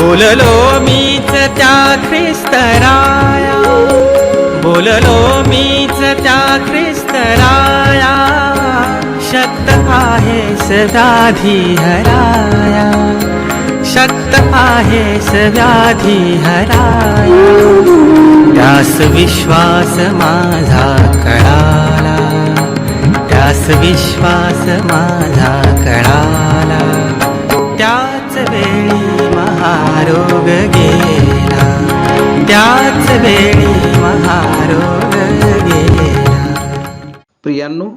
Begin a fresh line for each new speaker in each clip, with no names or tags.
बोललो मीच त्या ख्रिस्तराया. बोललो मीच त्या ख्रिस्तराया. शक्त आहे सदाधी हराया शक्त आहे सदाधी हराया त्यास विश्वास माझा कळाला. त्यास विश्वास माझा कळाला. त्याच वेळी महारोग गेला. त्याच वेळी महारोग गेला.
प्रियांनो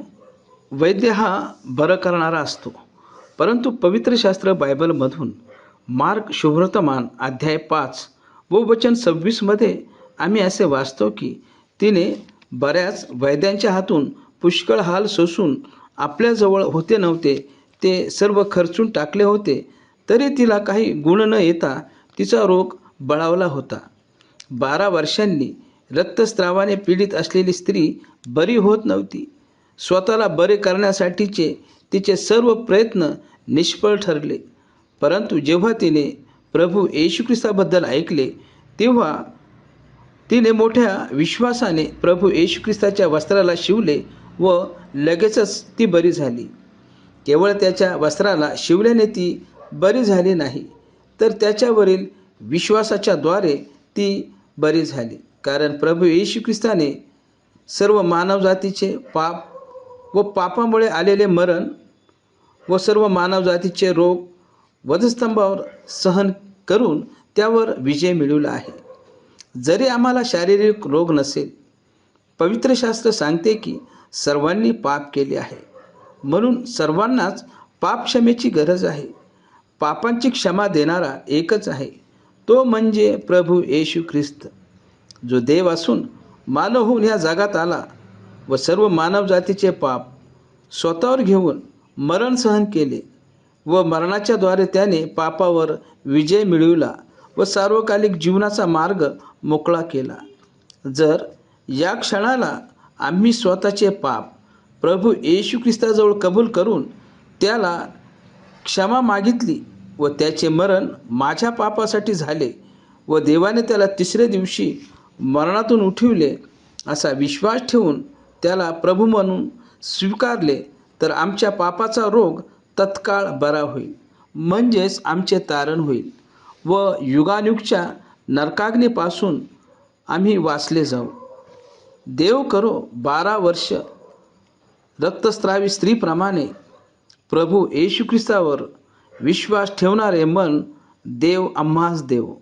वैद्य हा बरं करणारा असतो. परंतु पवित्र शास्त्र बायबलमधून मार्क शुभ्रतमान अध्याय पाच व वचन सव्वीसमध्ये आम्ही असे वाचतो की तिने बऱ्याच वैद्यांच्या हातून पुष्कळ हाल सोसून आपल्याजवळ होते नव्हते ते सर्व खर्चून टाकले होते तरी तिला काही गुण न येता तिचा रोग बळावला होता. बारा वर्षांनी रक्तस्रावाने पीडित असलेली स्त्री बरी होत नव्हती. स्वतःला बरे करण्यासाठीचे तिचे सर्व प्रयत्न निष्फळ ठरले. परंतु जेव्हा तिने प्रभू येशू ख्रिस्ताबद्दल ऐकले तेव्हा तिने मोठ्या विश्वासाने प्रभू येशू ख्रिस्ताच्या वस्त्राला शिवले व लगेचच ती बरी झाली. केवळ त्याच्या वस्त्राला शिवल्याने ती बरी झाली नाही तर त्याच्यावरील विश्वासाच्या द्वारे ती बरी झाली. कारण प्रभू येशू ख्रिस्ताने सर्व मानवजातीचे पाप व पापामुळे आलेले मरण व सर्व मानवजातीचे रोग वधस्तंभावर सहन करून त्यावर विजय मिळवला आहे. जरी आम्हाला शारीरिक रोग नसेल पवित्र शास्त्र सांगते की सर्वांनी पाप केले आहे. म्हणून सर्वांनाच पापक्षमेची गरज आहे. पापांची क्षमा देणारा एकच आहे. तो म्हणजे प्रभू येशू ख्रिस्त. जो देव असून मानव होऊन या जगात आला व सर्व मानवजातीचे पाप स्वतःवर घेऊन मरण सहन केले व मरणाच्याद्वारे त्याने पापावर विजय मिळविला व सार्वकालिक जीवनाचा मार्ग मोकळा केला. जर या क्षणाला आम्ही स्वतःचे पाप प्रभू येशू ख्रिस्ताजवळ कबूल करून त्याला क्षमा मागितली व त्याचे मरण माझ्या पापासाठी झाले व देवाने त्याला तिसऱ्या दिवशी मरणातून उठविले असा विश्वास ठेवून त्याला प्रभू म्हणून स्वीकारले तर आमच्या पापाचा रोग तत्काळ बरा होईल म्हणजेच आमचे तारण होईल व युगानुगच्या नरकाग्नीपासून आम्ही वाचले जाऊ. देव करो बारा वर्ष रक्तस्रावी स्त्रीप्रमाणे प्रभू येशू ख्रिस्तावर विश्वास ठेवणारे मन देव आम्हास देव.